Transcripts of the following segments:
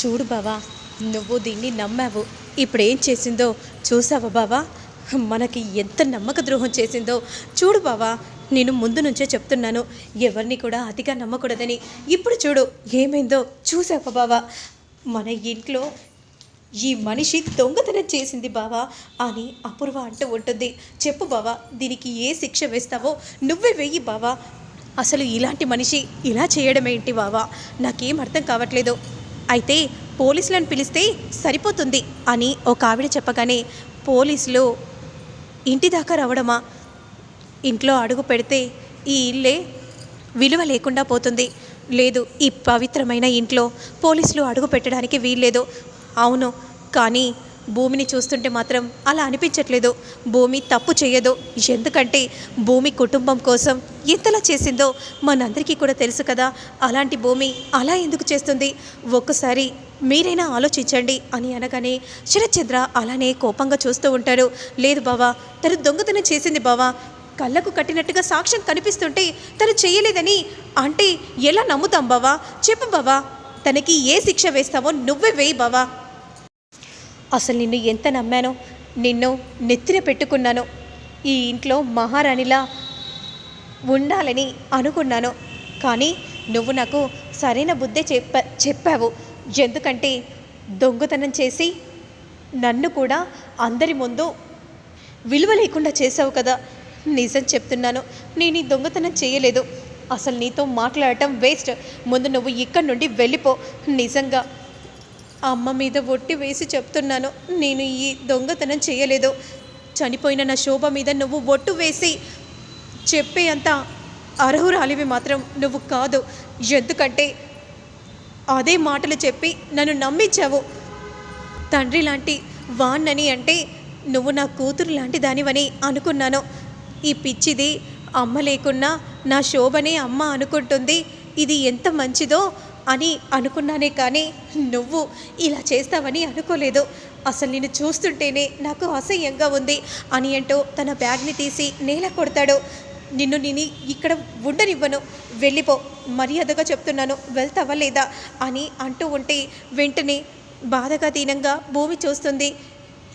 చూడు బావా నువ్వు దీన్ని నమ్మావు. ఇప్పుడేం చేసిందో చూసావా బావా? మనకి ఎంత నమ్మక ద్రోహం చేసిందో చూడు బావా నేను ముందు నుంచే చెప్తున్నాను. ఎవరిని కూడా అతిగా నమ్మకూడదని. ఇప్పుడు చూడు ఏమైందో చూసావా బావా? మన ఇంట్లో ఈ మనిషి దొంగతనం చేసింది బావా అని అపూర్వ అంటూ ఉంటుంది. చెప్పు బావా దీనికి ఏ శిక్ష వేస్తావో? నువ్వే వెయ్యి బావా. అసలు ఇలాంటి మనిషి ఇలా చేయడం ఏంటి బావా? నాకేం అర్థం కావట్లేదు. అయితే పోలీసులను పిలిస్తే సరిపోతుంది అని ఒక ఆవిడ చెప్పగానే పోలీసులు ఇంటి దాకా రావడమా? ఇంట్లో అడుగు పెడితే ఈ ఇల్లే విలువ లేకుండా పోతుంది. లేదు ఈ పవిత్రమైన ఇంట్లో పోలీసులు అడుగు పెట్టడానికి వీల్లేదు. అవును కానీ భూమిని చూస్తుంటే మాత్రం అలా అనిపించట్లేదు. భూమి తప్పు చేయదు. ఎందుకంటే భూమి కుటుంబం కోసం ఎంతలా చేసిందో మనందరికీ కూడా తెలుసు కదా. అలాంటి భూమి అలా ఎందుకు చేస్తుంది? ఒక్కసారి మీరైనా ఆలోచించండి అని అనగానే శరత్చంద్ర అలానే కోపంగా చూస్తూ ఉంటారు. లేదు బావా తను దొంగతనం చేసింది బావా. కళ్ళకు కట్టినట్టుగా సాక్ష్యం కనిపిస్తుంటే తను చేయలేదని అంటే ఎలా నమ్ముతాం బావా? చెప్పు బావా తనకి ఏ శిక్ష వేస్తావో నువ్వే వేయి బావా. అసలు నిన్ను ఎంత నమ్మానో నిన్ను నెత్తిన పెట్టుకున్నాను ఈ ఇంట్లో మహారాణిలా ఉండాలని అనుకున్నాను. కానీ నువ్వు నాకు సరైన బుద్ధే చెప్ప చెప్పావు. ఎందుకంటే దొంగతనం చేసి నన్ను కూడా అందరి ముందు విలువ లేకుండా చేసావు కదా. నిజం చెప్తున్నాను నేను ఈ దొంగతనం చేయలేదు. అసలు నీతో మాట్లాడటం వేస్ట్. ముందు నువ్వు ఇక్కడి నుండి వెళ్ళిపో. నిజంగా అమ్మ మీద ఒట్టి వేసి చెప్తున్నాను నేను ఈ దొంగతనం చేయలేదు. చనిపోయిన నా శోభ మీద నువ్వు ఒట్టు వేసి చెప్పే అంత అర్హురాలివి మాత్రం నువ్వు కాదు. ఎందుకంటే అదే మాటలు చెప్పి నన్ను నమ్మించావు. తండ్రి లాంటి వాణ్ణని అంటే నువ్వు నా కూతురు లాంటి దానివని అనుకున్నాను. ఈ పిచ్చిది అమ్మ లేకున్నా నా శోభనే అమ్మ అనుకుంటుంది. ఇది ఎంత మంచిదో అని అనుకున్నానే కానీ నువ్వు ఇలా చేస్తావని అనుకోలేదు. అసలు నేను చూస్తుంటేనే నాకు అసహ్యంగా ఉంది అని అంటూ తన బ్యాగ్ని తీసి నేల కొడతాడు. నిన్ను నేను ఇక్కడ ఉండనివ్వను. వెళ్ళిపో మర్యాదగా చెప్తున్నాను. వెళ్తావా లేదా అని అంటూ ఉంటే వెంటనే బాధగా దీనంగా భూమి చూస్తుంది.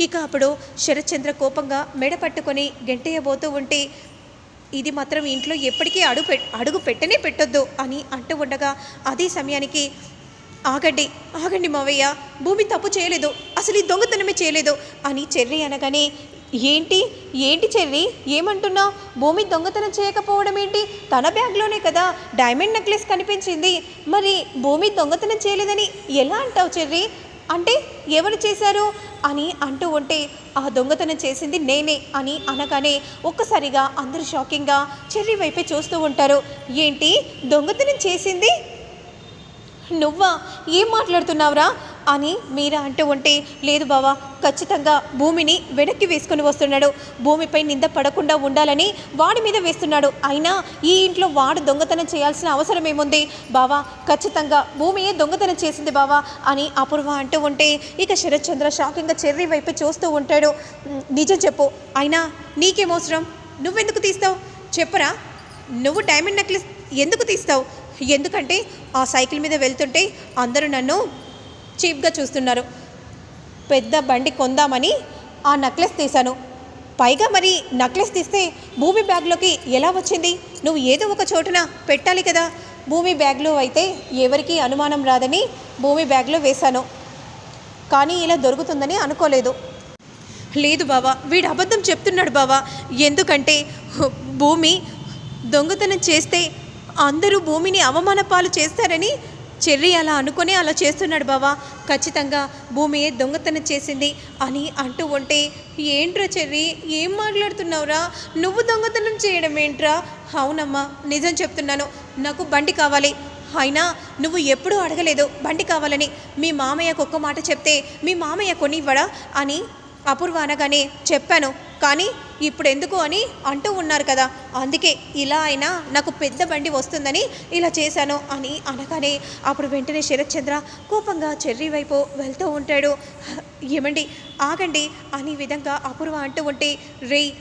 ఇక అప్పుడు శరత్చంద్ర కోపంగా మెడ పట్టుకొని గెంటేయబోతూ ఉంటే ఇది మాత్రం ఇంట్లో ఎప్పటికీ అడుగు అడుగు పెట్టనే పెట్టొద్దు అని అంటూ ఉండగా అదే సమయానికి ఆగండి ఆగండి మావయ్య భూమి తప్పు చేయలేదు అసలు ఈ దొంగతనమే చేయలేదు అని చెర్రి అనగానే ఏంటి ఏంటి చెర్రి ఏమంటున్నావు? భూమి దొంగతనం చేయకపోవడం ఏంటి? తన బ్యాగ్లోనే కదా డైమండ్ నెక్లెస్ కనిపించింది. మరి భూమి దొంగతనం చేయలేదని ఎలా అంటావు చెర్రి? అంటే ఎవరు చేశారు అని అంటూ ఉంటే ఆ దొంగతనం చేసింది నేనే అని అనగానే ఒక్కసారిగా అందరూ షాకింగ్గా చెర్రీ వైపే చూస్తూ ఉంటారు. ఏంటి దొంగతనం చేసింది? నువ్వా? ఏం మాట్లాడుతున్నావురా? అని మీరా అంటూ ఉంటే లేదు బావా ఖచ్చితంగా భూమిని వెనక్కి వేసుకుని వస్తున్నాడు. భూమిపై నింద పడకుండా ఉండాలని వాడి మీద వేస్తున్నాడు. అయినా ఈ ఇంట్లో వాడు దొంగతనం చేయాల్సిన అవసరం ఏముంది? బావా ఖచ్చితంగా భూమియే దొంగతనం చేసింది బావా అని అపూర్వ అంటూ ఉంటే ఇక శరత్చంద్ర షాకింగ్గా చెర్రీ వైపు చూస్తూ ఉంటాడు. నిజం చెప్పు. అయినా నీకేమవసరం నువ్వెందుకు తీస్తావు? చెప్పరా? నువ్వు డైమండ్ నెక్లెస్ ఎందుకు తీస్తావు? ఎందుకంటే ఆ సైకిల్ మీద వెళ్తుంటే అందరూ నన్ను చీప్గా చూస్తున్నారు. పెద్ద బండి కొందామని ఆ నెక్లెస్ తీశాను. పైగా మరి నెక్లెస్ తీస్తే భూమి బ్యాగ్లోకి ఎలా వచ్చింది? నువ్వు ఏదో ఒక చోటున పెట్టాలి కదా. భూమి బ్యాగ్లో అయితే ఎవరికీ అనుమానం రాదని భూమి బ్యాగ్లో వేశాను. కానీ ఇలా దొరుకుతుందని అనుకోలేదు. లేదు బావా వీడు అబద్ధం చెప్తున్నాడు బావా. ఎందుకంటే భూమి దొంగతనం చేస్తే అందరూ భూమిని అవమాన పాలు చేస్తారని చెర్రి అలా అనుకొని అలా చేస్తున్నాడు బావా. ఖచ్చితంగా భూమి దొంగతనం చేసింది అని అంటూ ఉంటే ఏంట్రా చెర్రి ఏం మాట్లాడుతున్నావురా? నువ్వు దొంగతనం చేయడం ఏంట్రా? అవునమ్మా నిజం చెప్తున్నాను. నాకు బండి కావాలి. అయినా నువ్వు ఎప్పుడూ అడగలేదు బండి కావాలని. మీ మామయ్యకు ఒక్క మాట చెప్తే మీ మామయ్య కొనివ్వడా? అని అపూర్వ అనగానే చెప్పాను. కానీ ఇప్పుడు ఎందుకు అని అంటూ ఉన్నారు కదా. అందుకే ఇలా అయినా నాకు పెద్ద బండి వస్తుందని ఇలా చేశాను అని అనగానే అప్పుడు వెంటనే శరత్చంద్ర కోపంగా చెర్రీ వైపు వెళ్తూ ఉంటాడు. ఏమండి ఆగండి అని విధంగా అపూర్వ అంటూ ఉంటే రేయ్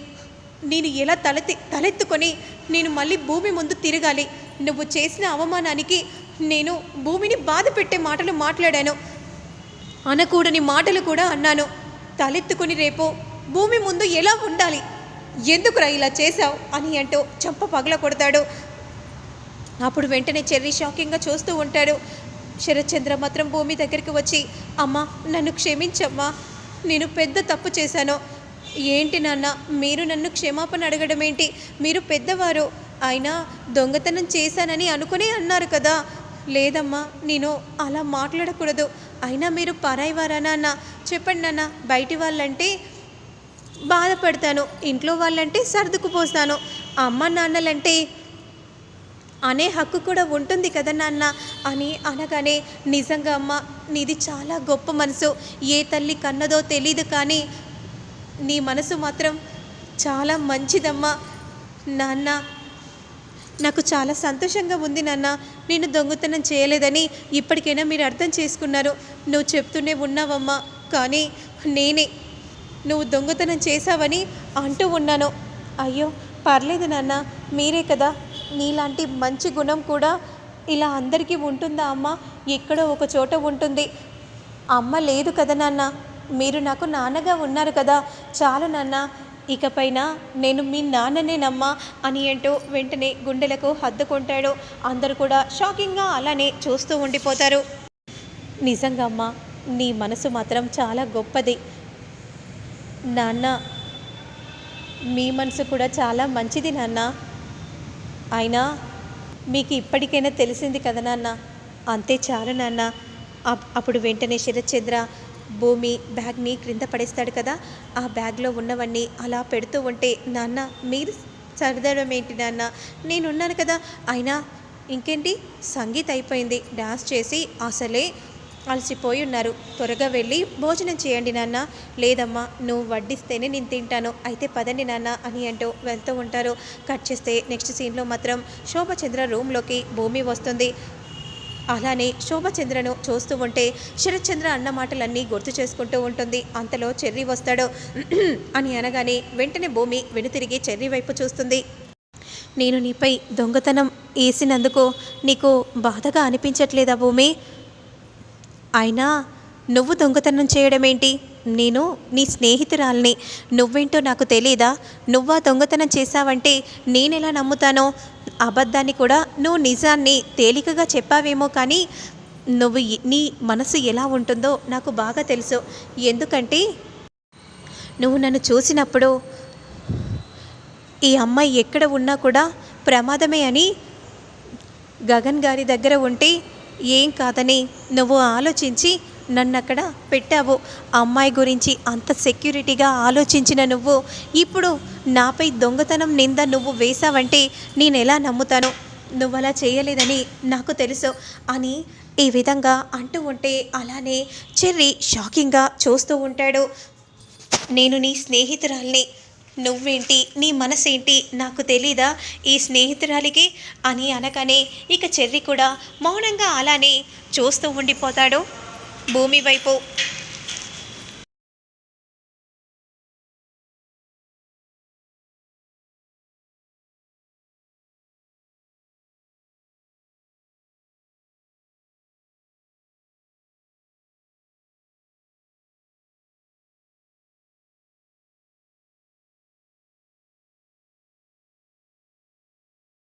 నేను ఎలా తలెత్తి తలెత్తుకొని నేను మళ్ళీ భూమి ముందు తిరగాలి. నువ్వు చేసిన అవమానానికి నేను భూమిని బాధ పెట్టే మాటలు మాట్లాడాను. అనకూడని మాటలు కూడా అన్నాను. తలెత్తుకుని రేపు భూమి ముందు ఎలా ఉండాలి? ఎందుకురా ఇలా చేశావు? అని అంటూ చంప పగల కొడతాడు. అప్పుడు వెంటనే చెర్రీ షాకింగ్గా చూస్తూ ఉంటాడు. శరత్చంద్ర మాత్రం భూమి దగ్గరికి వచ్చి అమ్మా నన్ను క్షమించమ్మా. నేను పెద్ద తప్పు చేశాను. ఏంటి నాన్న మీరు నన్ను క్షమాపణ అడగడం ఏంటి? మీరు పెద్దవారు. అయినా దొంగతనం చేశానని అనుకునే అన్నారు కదా. లేదమ్మా నేను అలా మాట్లాడకూడదు. అయినా మీరు పరాయి వారా నాన్న? చెప్పండి నాన్న బయటి వాళ్ళంటే బాధపడతాను. ఇంట్లో వాళ్ళంటే సర్దుకుపోస్తాను. అమ్మ నాన్నలంటే అనే హక్కు కూడా ఉంటుంది కదా నాన్న? అని అనగానే నిజంగా అమ్మ నీది చాలా గొప్ప మనసు. ఏ తల్లి కన్నదో తెలీదు కానీ నీ మనసు మాత్రం చాలా మంచిదమ్మా. నాన్న నాకు చాలా సంతోషంగా ఉంది నాన్న. నేను దొంగతనం చేయలేదని ఇప్పటికైనా మీరు అర్థం చేసుకున్నారు. నువ్వు చెప్తూనే ఉన్నావమ్మా. కానీ నేనే నువ్వు దొంగతనం చేశావని అంటూ ఉన్నాను. అయ్యో పర్లేదు నాన్న మీరే కదా. నీలాంటి మంచి గుణం కూడా ఇలా అందరికీ ఉంటుందా అమ్మ? ఎక్కడో ఒక చోట ఉంటుంది. అమ్మ లేదు కదా నాన్న. మీరు నాకు నాన్నగా ఉన్నారు కదా. చాలు నాన్న. ఇకపైన నేను మీ నాన్ననేనమ్మా అని అంటూ వెంటనే గుండెలకు హద్దుకుంటాడు అందరూ కూడా షాకింగ్గా అలానే చూస్తూ ఉండిపోతారు. నిజంగా అమ్మా నీ మనసు మాత్రం చాలా గొప్పది. నాన్న మీ మనసు కూడా చాలా మంచిది నాన్న. అయినా మీకు ఇప్పటికైనా తెలిసింది కదా నాన్న? అంతే చాలు నాన్న. అప్- అప్పుడు వెంటనే శరత్చంద్ర భూమి బ్యాగ్ని క్రింద పడేస్తాడు కదా? ఆ బ్యాగ్లో ఉన్నవన్నీ అలా పెడుతూ ఉంటే నాన్న మీరు సరదడం ఏంటి నాన్న? నేనున్నాను కదా. అయినా ఇంకేంటి? సంగీత్ అయిపోయింది. డాన్స్ చేసి అసలే అలసిపోయి ఉన్నారు. త్వరగా వెళ్ళి భోజనం చేయండి నాన్న. లేదమ్మా నువ్వు వడ్డిస్తేనే నేను తింటాను. అయితే పదండి నాన్న అని అంటూ వెళ్తూ ఉంటారు. కట్ చేస్తే నెక్స్ట్ సీన్లో మాత్రం శోభచంద్ర రూమ్లోకి భూమి వస్తుంది. అలానే శోభచంద్రను చూస్తూ ఉంటే శరత్చంద్ర అన్న మాటలన్నీ గుర్తు చేసుకుంటూ ఉంటుంది. అంతలో చెర్రీ వస్తాడు. అని అనగానే వెంటనే భూమి వెనుతిరిగి చెర్రీ వైపు చూస్తుంది. నేను నీపై దొంగతనం వేసినందుకు నీకు బాధగా అనిపించట్లేదా భూమి? అయినా నువ్వు దొంగతనం చేయడమేంటి? నేను నీ స్నేహితురాల్ని. నువ్వేంటో నాకు తెలీదా? నువ్వా దొంగతనం చేశావంటే నేనెలా నమ్ముతానో? అబద్ధాన్ని కూడా నువ్వు నిజాన్ని తేలికగా చెప్పావేమో కానీ నువ్వు నీ మనసు ఎలా ఉంటుందో నాకు బాగా తెలుసు. ఎందుకంటే నువ్వు నన్ను చూసినప్పుడు ఈ అమ్మాయి ఎక్కడ ఉన్నా కూడా ప్రమాదమే అని గగన్ గారి దగ్గర ఉంటే ఏం కాదని నువ్వు ఆలోచించి నన్ను అక్కడ పెట్టావు. ఆ అమ్మాయి గురించి అంత సెక్యూరిటీగా ఆలోచించిన నువ్వు ఇప్పుడు నాపై దొంగతనం నింద నువ్వు వేశావంటే నేను ఎలా నమ్ముతాను? నువ్వు అలా చేయలేదని నాకు తెలుసు అని ఈ విధంగా అంటూ ఉంటే అలానే చెర్రీ షాకింగ్గా చూస్తూ ఉంటాడు. నేను నీ స్నేహితురాల్ని నువ్వేంటి? నీ మనసేంటి? నాకు తెలీదా ఈ స్నేహితురాలికి? అని అనగానే ఇక చెర్రి కూడా మౌనంగా అలానే చూస్తూ ఉండిపోతాడు. భూమి వైపు